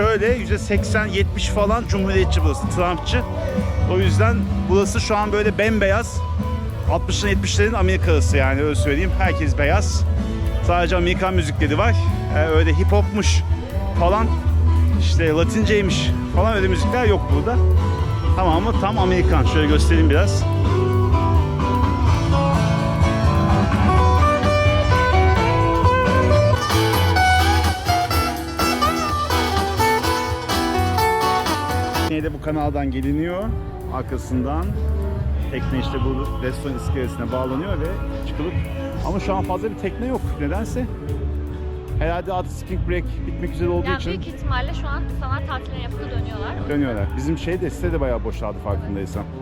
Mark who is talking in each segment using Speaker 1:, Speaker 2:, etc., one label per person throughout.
Speaker 1: şöyle %80-70 falan cumhuriyetçi burası, Trumpçı. O yüzden burası şu an böyle bembeyaz. 60'ların 70'lerin Amerika'sı yani öyle söyleyeyim. Herkes beyaz. Sadece Amerikan müzikleri var. Ee, öyle hip hopmuş falan işte Latinceymiş falan öyle müzikler yok burada. Tamamı tam Amerikan. Şöyle göstereyim biraz. Tekneye de bu kanaldan geliniyor. Arkasından tekne işte bu restoran iskelesine bağlanıyor ve çıkılıp ama şu an fazla bir tekne yok. Nedense? Herhalde artık spring break bitmek üzere olduğu
Speaker 2: Yani
Speaker 1: için
Speaker 2: büyük ihtimalle şu an sanat tatiline yapıp dönüyorlar.
Speaker 1: dönüyorlar. Bizim şey de site de bayağı boşaldı farkındaysam.
Speaker 2: Evler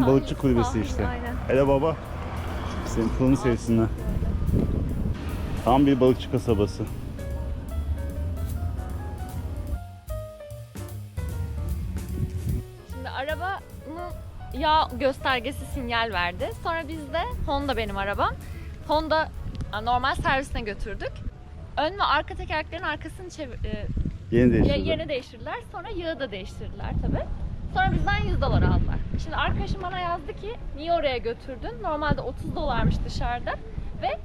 Speaker 1: Tam balıkçı kulübesi işte.
Speaker 2: aynen.
Speaker 1: Hele baba. Senin pılını sevsinler. Tam bir balıkçı kasabası.
Speaker 2: Şimdi arabanın yağ göstergesi sinyal verdi. Sonra biz de Honda benim arabam. Honda normal servisine götürdük. Ön ve arka tekerleklerin arkasını çevir, e,
Speaker 1: Yeni
Speaker 2: ya-
Speaker 1: değiştirdi.
Speaker 2: yeni değiştirdiler. Sonra yağı da değiştirdiler tabi. Sonra bizden 100 dolar aldılar. Şimdi arkadaşım bana yazdı ki niye oraya götürdün? Normalde 30 dolarmış dışarıda ve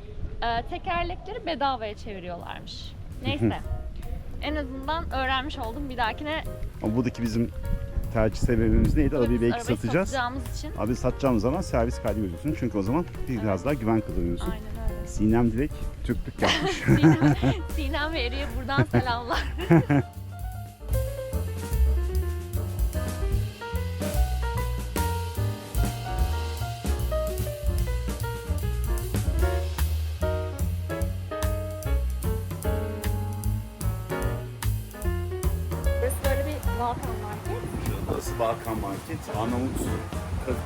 Speaker 2: e, tekerlekleri bedavaya çeviriyorlarmış. Neyse. en azından öğrenmiş oldum. Bir dahakine
Speaker 1: Ama buradaki bizim tercih sebebimiz neydi? Arabayı belki
Speaker 2: arabayı
Speaker 1: satacağız.
Speaker 2: satacağımız için.
Speaker 1: Abi satacağımız zaman servis kaydı gözüksün. Çünkü o zaman biraz daha güven kazanıyorsun.
Speaker 2: Aynen öyle.
Speaker 1: Sinem direkt Türklük yapmış.
Speaker 2: Sinem, Sinem ve Eri'ye buradan selamlar.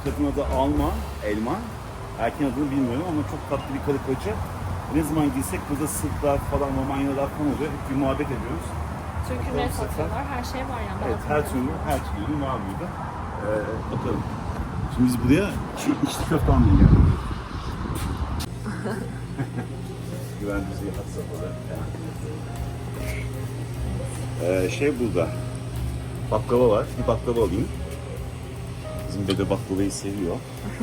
Speaker 1: kadın adı Alma, Elma. Erkeğin adını bilmiyorum ama çok tatlı bir karı koca. Ne zaman girsek burada Sırplar falan, Romanyalar falan oluyor. Hep bir muhabbet ediyoruz.
Speaker 2: Çünkü ne satıyorlar? Her şey var yani.
Speaker 1: Evet, her türlü, her türlü var burada. Ee, bakalım. Şimdi biz buraya şu içli köfte almaya geldik. Güven düzeyi hat safhada. Ee, şey burada. Baklava var. Bir baklava alayım. Bizim bebe baklavayı seviyor.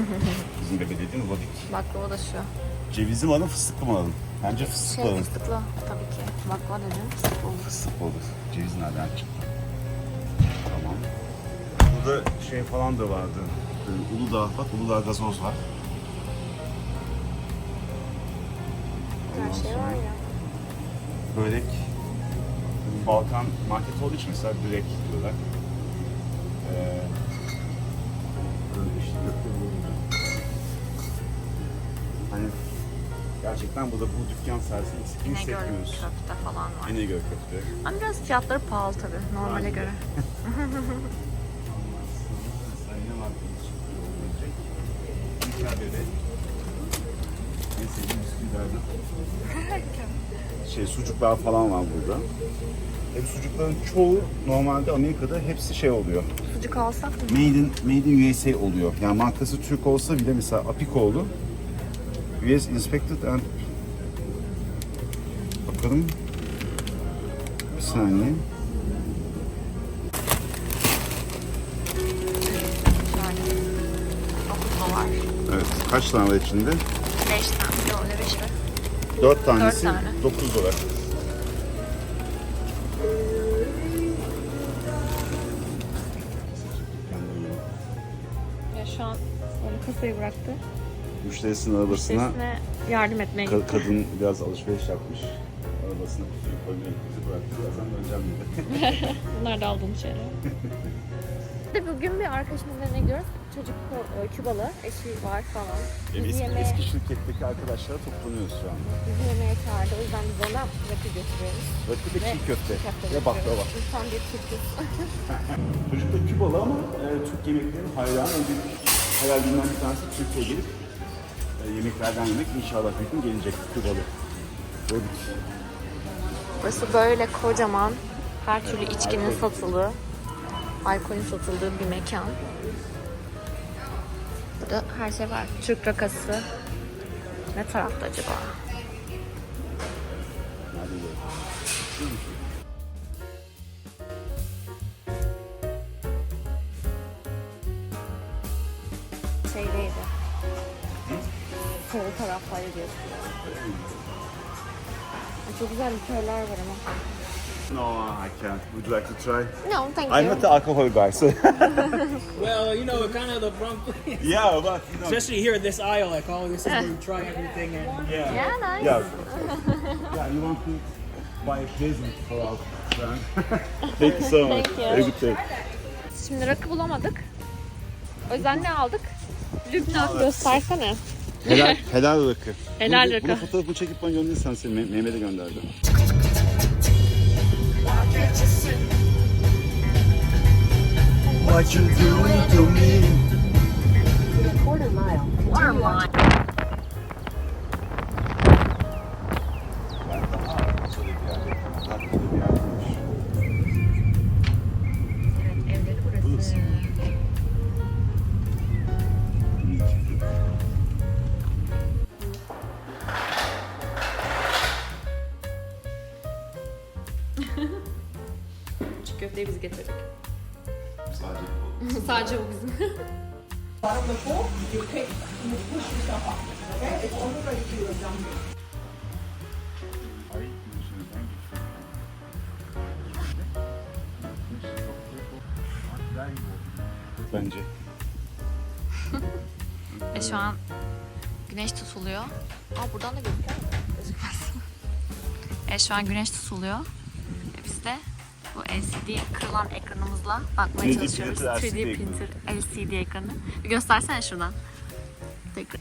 Speaker 1: Bizim bebe dediğim Vadik.
Speaker 2: Baklava da şu.
Speaker 1: Cevizli mi alalım, fıstıklı mı alalım? Bence fıstıklı
Speaker 2: Şey
Speaker 1: alalım.
Speaker 2: fıstıklı tabii ki. Baklava dedim fıstıklı olur.
Speaker 1: Fıstıklı olur. Ceviz nereden çıktı? Tamam. Burada şey falan da vardı. Ee, Uludağ, bak Uludağ gazoz var. Ondan
Speaker 2: Her şey
Speaker 1: sonra
Speaker 2: var ya.
Speaker 1: Börek. Balkan market olduğu için mesela börek diyorlar. Ee, Hani gerçekten burada bu dükkan servisini eksikliğini
Speaker 2: İnegöl
Speaker 1: hissetmiyoruz.
Speaker 2: köfte falan var.
Speaker 1: İnegöl köfte.
Speaker 2: Ama biraz fiyatları pahalı tabii normale
Speaker 1: Aynen.
Speaker 2: göre.
Speaker 1: Mesela ne bunun için kullanılacak? İlker bebek. En sevdiğim bisküvilerden. Şey sucuklar falan var burada. E bu sucukların çoğu normalde Amerika'da hepsi şey oluyor.
Speaker 2: Sucuk alsak mı?
Speaker 1: Made in, Made in USA oluyor. Yani markası Türk olsa bile mesela Apikoğlu US Inspected and Bakalım. Bir saniye. Evet. Kaç tane var içinde?
Speaker 2: 5 tane. Yok öyle 5 de.
Speaker 1: 4 tanesi
Speaker 2: tane.
Speaker 1: 9 dolar.
Speaker 2: Onu kasaya bıraktı.
Speaker 1: Müşterisinin arabasına
Speaker 2: Sesine yardım etmeye
Speaker 1: ka-
Speaker 2: gitti.
Speaker 1: kadın biraz alışveriş yapmış. Arabasına kutuyu koymaya gitti bıraktı. Birazdan döneceğim dedi.
Speaker 2: Bunlar da aldığım şeyler. De bugün bir arkadaşımızın evine gidiyoruz. Çocuk e, Kübalı, eşi var falan. Bizi
Speaker 1: eski,
Speaker 2: yemeğe,
Speaker 1: eski şirketteki arkadaşlara toplanıyoruz şu anda.
Speaker 2: bizi yemeğe çağırdı. O yüzden biz ona rakı götürüyoruz.
Speaker 1: Rakı ve çiğ köfte
Speaker 2: köfte
Speaker 1: ve baklava.
Speaker 2: götürüyoruz. İnsan bir Türk'üz.
Speaker 1: Çocuk da Kübalı ama e, Türk yemeklerinin hayranı. En büyük hayallerinden bir tanesi Türkiye'ye gelip e, yemeklerden yemek. İnşallah bir gün gelecek Kübalı. Gördük.
Speaker 2: Burası böyle kocaman her türlü içkinin satıldığı, alkolün satıldığı bir mekan. Burada her şey var. Türk rakası. Ne tarafta acaba? Diyorsun. Ay, Çok güzel likörler var ama.
Speaker 1: No, I can't. Would you like to try?
Speaker 2: No, thank
Speaker 1: I'm
Speaker 2: you.
Speaker 1: not the alcohol guy, so
Speaker 3: Well, you know, kind of the wrong place.
Speaker 1: yeah, but you know,
Speaker 3: Especially here, this aisle, like, oh, this is where you try everything. And
Speaker 1: yeah,
Speaker 2: Yeah, nice.
Speaker 1: yeah, yeah. You want to buy a present for our friend? Thank you so much.
Speaker 2: Thank you.
Speaker 1: Have a good day.
Speaker 2: Şimdi rakı bulamadık. O yüzden ne aldık? Lübnan göstersene.
Speaker 1: Helal, helal rakı.
Speaker 2: Helal
Speaker 1: Bunu-
Speaker 2: rakı.
Speaker 1: Bunu fotoğrafını çekip bana gönderirsen seni Me- Mehmet'e gönderdim. What you doing to me?
Speaker 2: Evet, köfteyi biz getirdik.
Speaker 1: Sadece
Speaker 2: Sadece bu bizim.
Speaker 1: Bence.
Speaker 2: E şu an güneş tutuluyor. Aa buradan da gözüküyor mu? Gözükmez. e şu an güneş tutuluyor. Ve biz de bu LCD kırılan ekranımızla bakmaya
Speaker 1: 3D
Speaker 2: çalışıyoruz.
Speaker 1: printer
Speaker 2: 3D
Speaker 1: LCD
Speaker 2: printer LCD ekranı. Bir göstersene şuradan. Tekrar.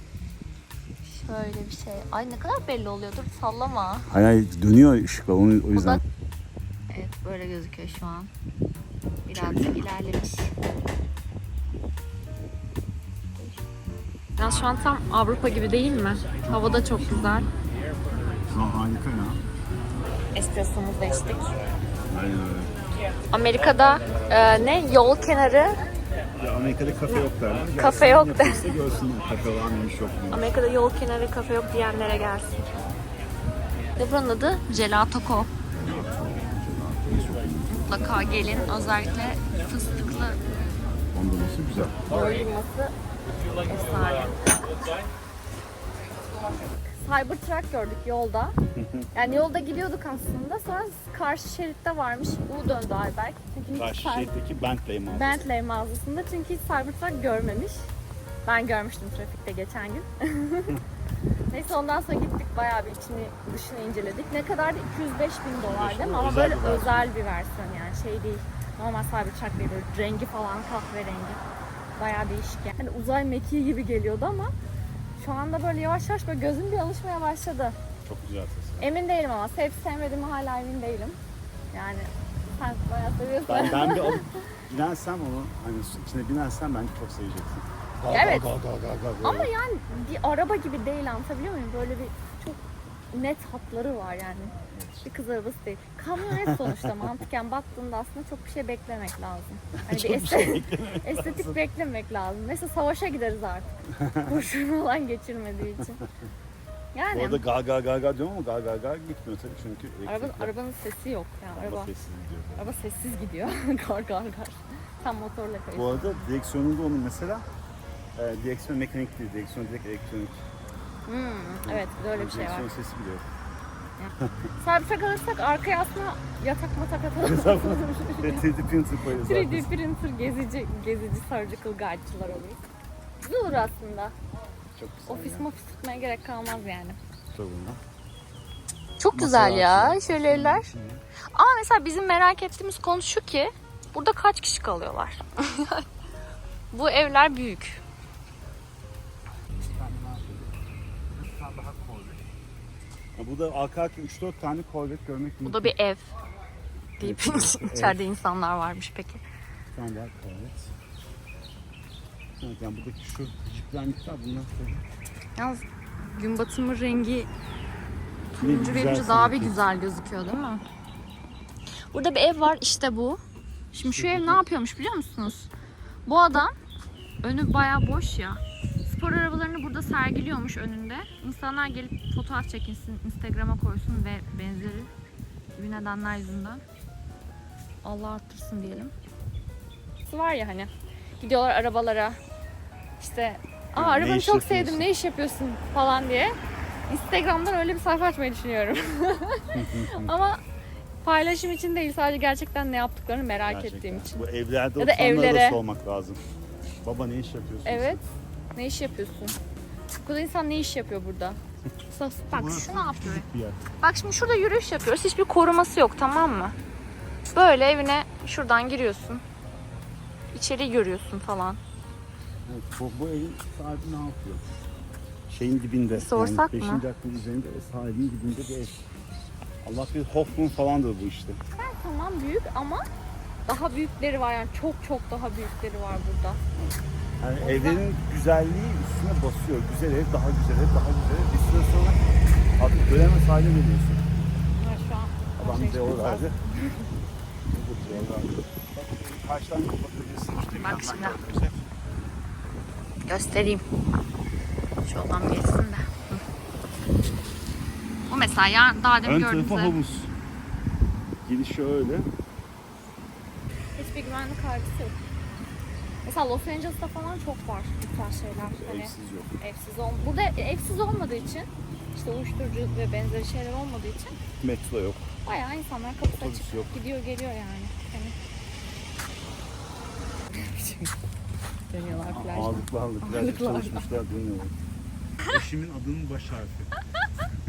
Speaker 2: Şöyle bir şey. Ay ne kadar belli oluyordur. Sallama.
Speaker 1: Hayır, hayır dönüyor ışıkla onu o yüzden.
Speaker 2: Evet böyle gözüküyor şu an. Birazcık ilerlemiş. Ya şu an tam Avrupa gibi değil mi? Hava da çok güzel.
Speaker 1: Aa, harika ya.
Speaker 2: Espressomuzu da içtik.
Speaker 1: Aynen öyle.
Speaker 2: Amerika'da e, ne yol kenarı
Speaker 1: Ya Amerika'da kafe yok derler.
Speaker 2: Kafe yok.
Speaker 1: Yapılsa görsünler kafe var mıymış yok mu?
Speaker 2: Amerika'da yol kenarı kafe yok diyenlere gelsin. Ve buranın adı Gelato Co. Mutlaka gelin. Özellikle fıstıklı
Speaker 1: Dondurması güzel.
Speaker 2: Doyurması efsane. Cybertruck gördük yolda. Yani yolda gidiyorduk aslında. Sonra karşı şeritte varmış. U döndü Ayberk. Çünkü hiç
Speaker 1: Karşı
Speaker 2: Cyber-
Speaker 1: şeritteki Bentley mağazası.
Speaker 2: Bentley mağazasında çünkü hiç Cybertruck görmemiş. Ben görmüştüm trafikte geçen gün. Neyse ondan sonra gittik bayağı bir içini dışını inceledik. Ne kadardı? 205 bin dolar değil mi? Ama
Speaker 1: Özel
Speaker 2: böyle
Speaker 1: bir versiyon.
Speaker 2: özel bir versiyon yani şey değil. Normal Cybertruck değil böyle rengi falan kahverengi. Bayağı değişik yani. Hani uzay mekiği gibi geliyordu ama şu anda böyle yavaş yavaş böyle gözüm bir alışmaya başladı.
Speaker 1: Çok güzel sesi.
Speaker 2: Emin değilim ama sevip sevmediğimi hala emin değilim. Yani sen bayağı seviyorsun.
Speaker 1: Ben, ben bir alıp binersem onu, hani içine binersem bence çok seveceksin. Gal,
Speaker 2: Evet.
Speaker 1: Gal, gal, gal, gal, gal, böyle.
Speaker 2: Ama yani bir araba gibi değil anlatabiliyor muyum? Böyle bir net hatları var yani. Bir kız arabası değil. Kamyonet sonuçta mantıken baktığında aslında çok bir şey beklemek lazım. Hani bir este- estetik beklemek lazım. Neyse savaşa gideriz artık. Kurşun falan geçirmediği için. Yani
Speaker 1: Bu arada gal gal gal gal diyorum ama gal gal gal gitmiyor tabii çünkü
Speaker 2: araba, arabanın sesi yok. Yani
Speaker 1: Araba
Speaker 2: araba,
Speaker 1: sessiz gidiyor.
Speaker 2: araba sessiz gidiyor. gar gar gar. Tam motorla
Speaker 1: Bu
Speaker 2: kayıyor.
Speaker 1: arada direksiyonunda onun mesela e, direksiyon mekanik değil, direksiyon direkt elektronik.
Speaker 2: Hmm, evet bir de öyle bir şey var.
Speaker 1: Direksiyon sesi bile yok.
Speaker 2: Cybertruck alırsak arkaya aslında yatak matak atalım.
Speaker 1: Ve 3D printer koyuyoruz
Speaker 2: 3D
Speaker 1: zaten.
Speaker 2: printer gezici, gezici surgical guide'çılar olur. Güzel olur aslında.
Speaker 1: Çok güzel
Speaker 2: Ofis
Speaker 1: ya.
Speaker 2: mofis tutmaya gerek kalmaz yani.
Speaker 1: Çok güzel.
Speaker 2: Çok
Speaker 1: güzel ya,
Speaker 2: şöyle evler. Ama mesela bizim merak ettiğimiz konu şu ki burada kaç kişi kalıyorlar? Bu evler büyük.
Speaker 1: Ya burada arka arka 3-4 tane Corvette görmek mümkün.
Speaker 2: Bu da bir ev. Deyip içeride insanlar varmış peki.
Speaker 1: Bir tane daha Corvette. Evet yani buradaki şu küçükler miktar bunlar tabii.
Speaker 2: Yalnız gün batımı rengi Turuncu
Speaker 1: güzel
Speaker 2: verince daha bir
Speaker 1: sanki.
Speaker 2: güzel gözüküyor değil mi? Burada bir ev var işte bu. Şimdi şu ev ne yapıyormuş biliyor musunuz? Bu adam önü bayağı boş ya. Spor arabalarını burada sergiliyormuş önünde. İnsanlar gelip fotoğraf çekinsin, Instagram'a koysun ve benzeri gibi nedenler yüzünden. Allah arttırsın diyelim. Var ya hani gidiyorlar arabalara işte Aa
Speaker 1: ne
Speaker 2: arabanı
Speaker 1: iş
Speaker 2: çok sevdim
Speaker 1: yapıyorsun?"
Speaker 2: ne iş yapıyorsun falan diye. Instagram'dan öyle bir sayfa açmayı düşünüyorum. Ama paylaşım için değil sadece gerçekten ne yaptıklarını merak
Speaker 1: Gerçekten.
Speaker 2: ettiğim için.
Speaker 1: Bu evlerde
Speaker 2: Ya da
Speaker 1: oturanlara
Speaker 2: evlere.
Speaker 1: da sormak lazım. Baba ne iş yapıyorsun?
Speaker 2: Evet. Ne iş yapıyorsun? Bu kadar insan ne iş yapıyor burada? Sus, Bak
Speaker 1: Burası
Speaker 2: şu ne yapıyor?
Speaker 1: Bir yer.
Speaker 2: Bak şimdi şurada yürüyüş yapıyoruz. Hiçbir koruması yok tamam mı? Böyle evine şuradan giriyorsun. İçeri görüyorsun falan.
Speaker 1: Evet, bu, bu evin sahibi ne yapıyor? Şeyin dibinde.
Speaker 2: Sorsak
Speaker 1: yani
Speaker 2: mı?
Speaker 1: 5. hakkın üzerinde ve sahibinin dibinde bir ev. Allah bir Hoffman falandır bu işte.
Speaker 2: Tamam büyük ama daha büyükleri var yani çok çok daha büyükleri var burada.
Speaker 1: Yani evlerin güzelliği üstüne basıyor. Güzel ev, daha güzel ev, daha güzel ev. Bir süre sonra artık göremez hale geliyorsun.
Speaker 2: Evet, şu an
Speaker 1: Adam
Speaker 2: şey
Speaker 1: bize
Speaker 2: çok
Speaker 1: verdi. Karşıdan kapatabilirsin.
Speaker 2: Bak şimdi. göstereyim. Şu adam geçsin de. Bu mesela ya daha demin
Speaker 1: Ön
Speaker 2: gördüğünüz
Speaker 1: tarafı havuz. Girişi öyle.
Speaker 2: Hiçbir güvenlik kaygısı yok. Mesela Los Angeles'ta falan çok var bu tarz şeyler. Hani
Speaker 1: Evsiz yok.
Speaker 2: evsiz ol Burada evsiz olmadığı için işte uyuşturucu ve benzeri şeyler olmadığı için
Speaker 1: Metro yok.
Speaker 2: bayağı insanlar kapısı
Speaker 1: Otobüs
Speaker 2: açık
Speaker 1: yok.
Speaker 2: gidiyor geliyor yani. Hani... Dönüyorlar plajda.
Speaker 1: Ağırlıklı ağırlıklı.
Speaker 2: Ağırlıklı
Speaker 1: çalışmışlar dönüyorlar. Eşimin adının baş harfi.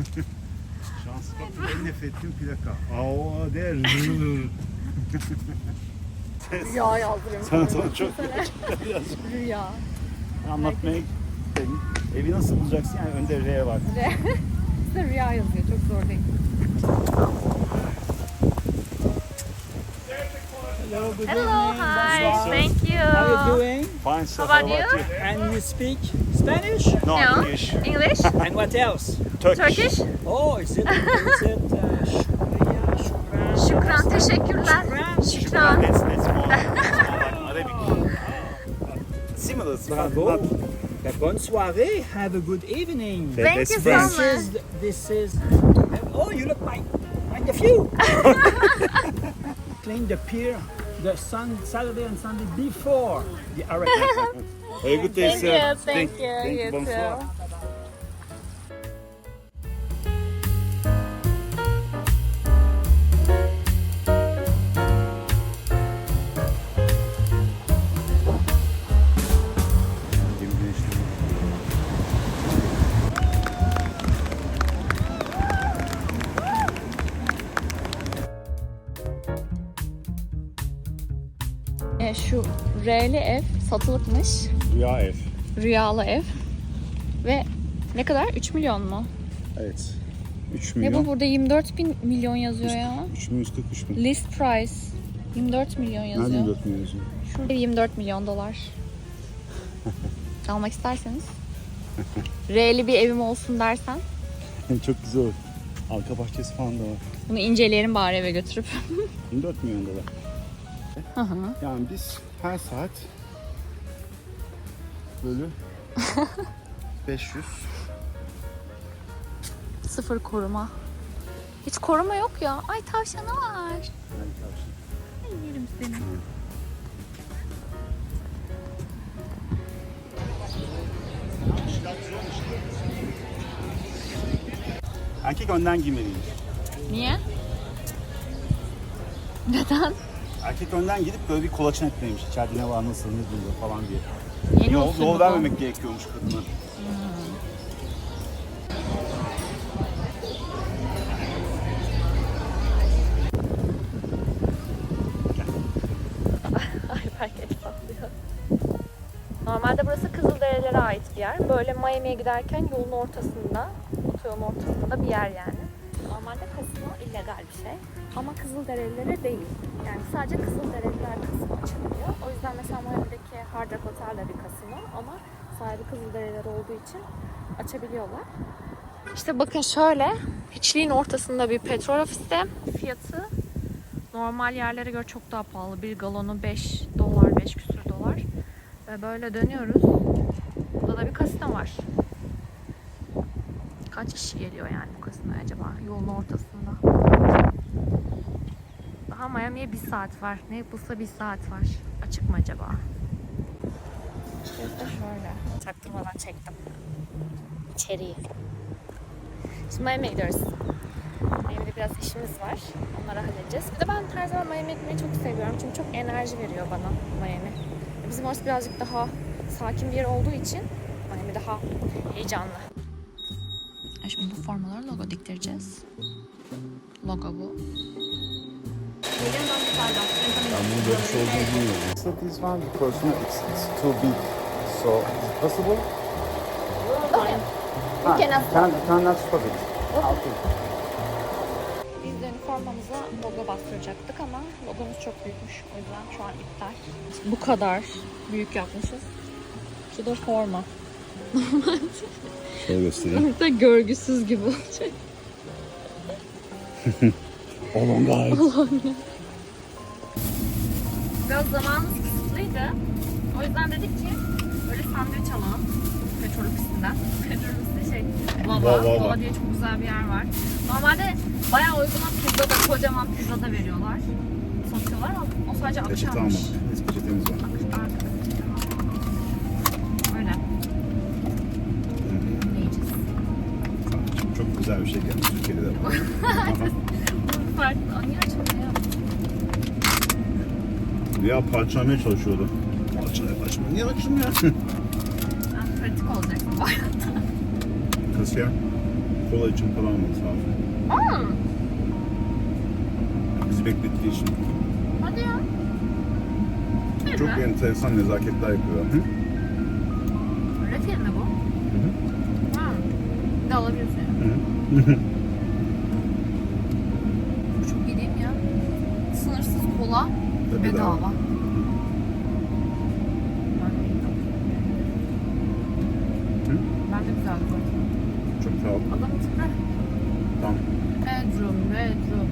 Speaker 1: Şans bak en nefret ettiğim plaka. Aa der.
Speaker 2: Rüya yazdırıyorum.
Speaker 1: Sana sana çok
Speaker 2: Rüya.
Speaker 1: anlatmaya gittim. Evi nasıl bulacaksın yani önde R var.
Speaker 2: Size rüya yazıyor çok zor değil.
Speaker 3: Hello, good
Speaker 2: Hello,
Speaker 3: evening.
Speaker 2: hi,
Speaker 3: Bonsoir.
Speaker 2: thank you.
Speaker 3: How are you doing?
Speaker 1: Fine stuff.
Speaker 2: How about
Speaker 1: how
Speaker 2: you?
Speaker 3: And you speak Spanish?
Speaker 1: No,
Speaker 2: No.
Speaker 1: English.
Speaker 2: English?
Speaker 3: And what else?
Speaker 1: Turkish.
Speaker 2: Turkish?
Speaker 3: Oh, is it, is it uh, shukriya, shukran?
Speaker 2: Şükran, teşekkürler.
Speaker 3: Shukran.
Speaker 2: Şükran.
Speaker 1: That's, that's more, that's more like Arabic. Similar.
Speaker 3: Bravo.
Speaker 1: Not,
Speaker 3: Uh, Bonne soirée. Have a good evening.
Speaker 1: They're
Speaker 2: Thank
Speaker 1: best
Speaker 2: you so
Speaker 1: friends.
Speaker 3: This
Speaker 2: much.
Speaker 3: is, this is, oh, you look my, my nephew. Clean the pier, the sun, Saturday and Sunday before the hurricane.
Speaker 1: Very good day,
Speaker 2: Thank
Speaker 1: sir.
Speaker 2: you, thank you,
Speaker 1: Thank
Speaker 2: you
Speaker 1: you. Bonsoir.
Speaker 2: too. E, şu R'li ev satılıkmış.
Speaker 1: Rüya ev.
Speaker 2: Rüyalı ev. Ve ne kadar? 3 milyon mu?
Speaker 1: Evet. 3
Speaker 2: Ne
Speaker 1: milyon.
Speaker 2: bu burada 24 bin milyon yazıyor ya.
Speaker 1: 3 milyon 143 bin.
Speaker 2: List price 24 milyon
Speaker 1: Nerede
Speaker 2: yazıyor.
Speaker 1: 24 milyon yazıyor?
Speaker 2: Şurada 24 milyon dolar. Almak isterseniz. R'li bir evim olsun dersen.
Speaker 1: Çok güzel olur. Arka bahçesi falan da var.
Speaker 2: Bunu inceleyelim bari eve götürüp.
Speaker 1: 24 milyon dolar.
Speaker 2: Hı hı.
Speaker 1: Yani biz her saat bölü 500
Speaker 2: Sıfır koruma. Hiç koruma yok ya. Ay tavşanı var. Ay yerim seni.
Speaker 1: Erkek önden giymeliymiş.
Speaker 2: Niye? Neden?
Speaker 1: Erkek önden gidip böyle bir kolaçan etmeliymiş. İçeride ne var, nasıl, ne duruyor falan diye.
Speaker 2: Yeni
Speaker 1: Yol,
Speaker 2: usul mu
Speaker 1: yol
Speaker 2: bu?
Speaker 1: vermemek gerekiyormuş kadına.
Speaker 2: Ay belki el sallıyor. Normalde burası Kızılderililere ait bir yer. Böyle Miami'ye giderken yolun ortasında, otoyolun ortasında bir yer yani. Normalde kasino illegal bir şey. Ama Kızılderililere değil. Yani sadece Kızılderililer kasino açabiliyor. O yüzden mesela Miami'deki Hard Rock Hotel de bir kasino ama sahibi Kızılderililer olduğu için açabiliyorlar. İşte bakın şöyle hiçliğin ortasında bir petrol ofisi fiyatı normal yerlere göre çok daha pahalı. Bir galonu 5 dolar, 5 küsür dolar. Ve böyle dönüyoruz. Burada da bir kasino var. Kaç kişi geliyor yani bu kasinoya acaba? Yolun ortasında. Daha Miami'ye bir saat var. Naples'a bir saat var. Açık mı acaba? İşte şöyle. Çaktırmadan çektim. İçeriği. Şimdi Miami'ye gidiyoruz. Miami'de biraz işimiz var. Onları halledeceğiz. Bir de ben her zaman Miami'ye gitmeyi çok seviyorum. Çünkü çok enerji veriyor bana Miami. Bizim orası birazcık daha sakin bir yer olduğu için Miami daha heyecanlı. Şimdi bu formalara logo diktireceğiz. Logo bu.
Speaker 4: Ben bunu böyle şey olduğunu bilmiyordum. So this one because no, it's, it's too big. So is it possible? Ah, can, cannot stop it. Okay.
Speaker 2: Biz de formamıza logo bastıracaktık ama logomuz çok büyükmüş. O yüzden şu an iptal. Bu kadar büyük yapmışız. Şu da forma.
Speaker 4: Şöyle göstereyim.
Speaker 2: da görgüsüz gibi olacak.
Speaker 4: Oh my god.
Speaker 2: Biraz zamanımız kısıtlıydı. O yüzden dedik ki böyle sandviç alalım. Petrol ofisinden. Petrol ofisinde şey, Baba,
Speaker 4: Baba,
Speaker 2: Baba,
Speaker 4: Baba.
Speaker 2: diye çok güzel bir yer var. Normalde bayağı uyguna pizza da kocaman pizza da veriyorlar. Satıyorlar ama o sadece akşammış.
Speaker 4: almadık. Bir şey gelmiş. Türkiye'de de var.
Speaker 2: Farklı. Aa, Niye açmıyor ya?
Speaker 4: ya parçalamaya çalışıyordu. Parçalamaya parçalamaya. Niye açmıyor?
Speaker 2: Ben pratik olacaksın bu hayatta.
Speaker 4: Kasiyer kola için para almadı sağ olsun.
Speaker 2: Hmm,
Speaker 4: Bizi beklettiği için.
Speaker 2: hadi ya. Değil
Speaker 4: Çok
Speaker 2: mi?
Speaker 4: enteresan nezaketler yapıyor. Hı?
Speaker 2: Öyle film mi bu?
Speaker 4: hı.
Speaker 2: Hmm.
Speaker 4: Hı.
Speaker 2: Bu çok iyi değil mi ya? Sınırsız kola
Speaker 4: Tabii
Speaker 2: bedava.
Speaker 4: daha. Hı?
Speaker 2: Ben de güzel bir
Speaker 4: Çok sağ ol.
Speaker 2: Adamın tipi.
Speaker 4: Tamam.
Speaker 2: Bedroom, bedroom.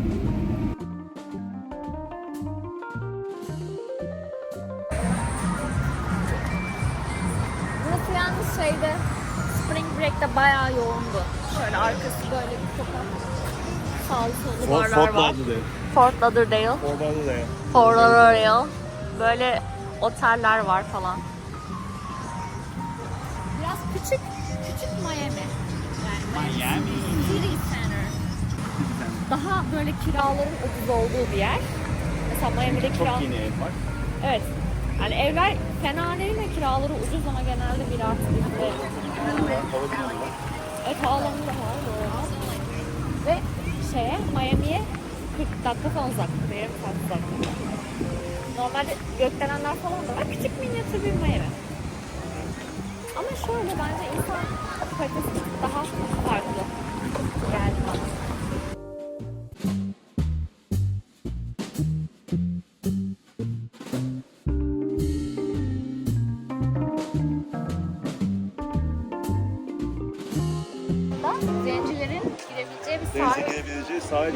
Speaker 2: Burası yalnız şeyde Spring Break'te bayağı yoğundu. Şöyle arkası böyle bir sokak. Sağlı sollu barlar var. Fort Lauderdale.
Speaker 4: Fort Lauderdale.
Speaker 2: Fort Lauderdale. Böyle oteller var falan. Biraz küçük, küçük Miami. Yani Miami. City Center. Daha böyle kiraların ucuz olduğu bir yer. Mesela Miami'de kira...
Speaker 4: Çok yeni ev var.
Speaker 2: Evet. Yani evler fena değil de kiraları ucuz ama genelde bir artı bir de. Evet havaalanı da var doğru. Ve şeye Miami'ye 40 dakika falan uzaklıkta, yarım saat uzaklıkta. Normalde gökdelenler falan da var. Küçük minyatür bir Miami. Ama şöyle bence insan kalitesi daha farklı. Yani bana.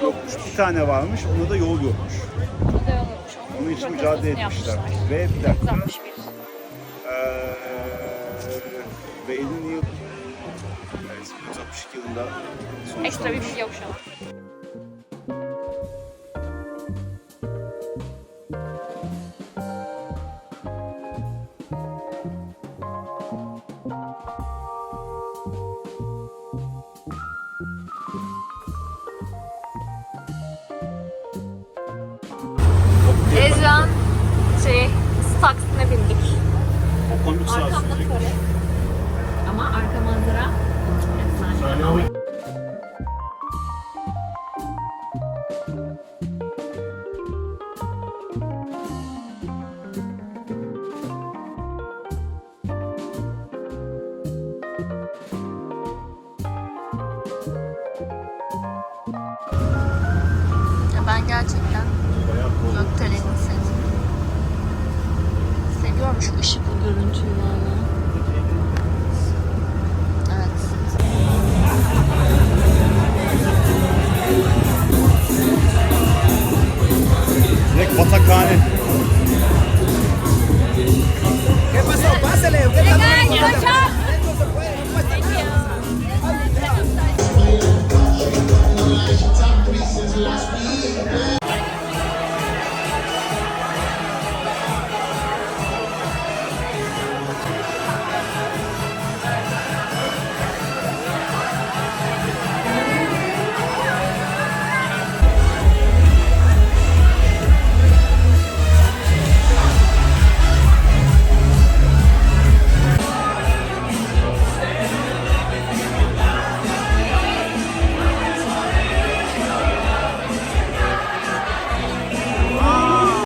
Speaker 1: Yokmuş. Bir tane varmış. Onda da yol yokmuş.
Speaker 2: da yokmuş.
Speaker 1: Onun için mücadele etmişler. Ve bir dakika.
Speaker 2: 1961.
Speaker 1: Eee ve 50 yıl evet, 1962 yılında sonuçlanmış.
Speaker 2: Ekstra bir bilgi yok şu an. Gerçekten
Speaker 4: Bayağı bol.
Speaker 2: gökdeleni seviyorum. Seviyorum şu ışıklı görüntüyü valla.